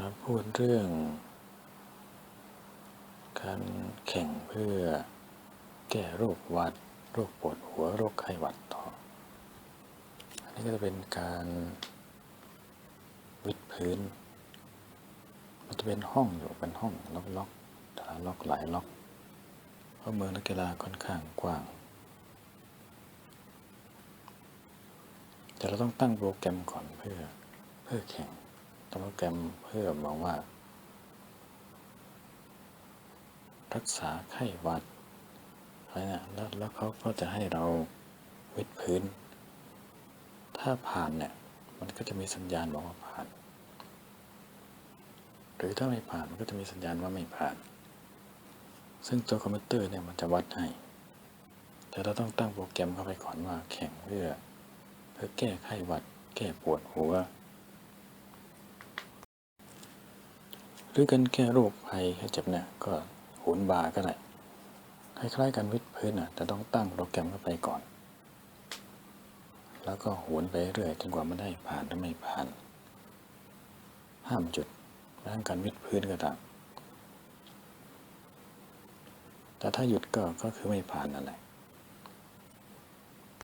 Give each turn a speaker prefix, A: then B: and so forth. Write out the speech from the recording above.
A: จะพูดเรื่อง การแข่งเพื่อแก้โรควัด โรคปวดหัวโรคไข้หวัดต่อ อันนี้ก็จะเป็นการวิดพื้น มันจะเป็นห้องอยู่เป็นห้องล็อกๆแต่ละล็อกหลายล็อก เพราะเมืองนักกีฬาค่อนข้างกว้าง แต่เราต้องตั้งโปรแกรมก่อนเพื่อเพื่อแข่ง โปรแกรมเพื่อบอกว่า รักษาไข้หวัดอะไรนะแล้วแล้วเขาก็จะให้เราวิดพื้น ถ้าผ่านเนี่ย มันก็จะมีสัญญาณบอกว่าผ่าน หรือถ้าไม่ผ่านมันก็จะมีสัญญาณว่าไม่ผ่าน ซึ่งตัวคอมพิวเตอร์เนี่ยมันจะวัดให้ แต่เราต้องตั้งโปรแกรมเข้าไปก่อนว่าแข่งเพื่อ เพื่อแก้ไข้หวัด แก้ปวดหัว รือการแก้โรคภัยแค่เจ็บเนี่ยก็โหนบาก็ได้คล้ายๆกันวิดพื้นอะแต่ต้องตั้งโปรแกรมเข้าไปก่อน แล้วก็โหนไปเรื่อยจนกว่ามันได้ผ่านหรือไม่ผ่าน ห้ามจุดร่างการวิดพื้นก็ตามแต่ถ้าหยุดก็ก็คือไม่ผ่านนั่นแหละ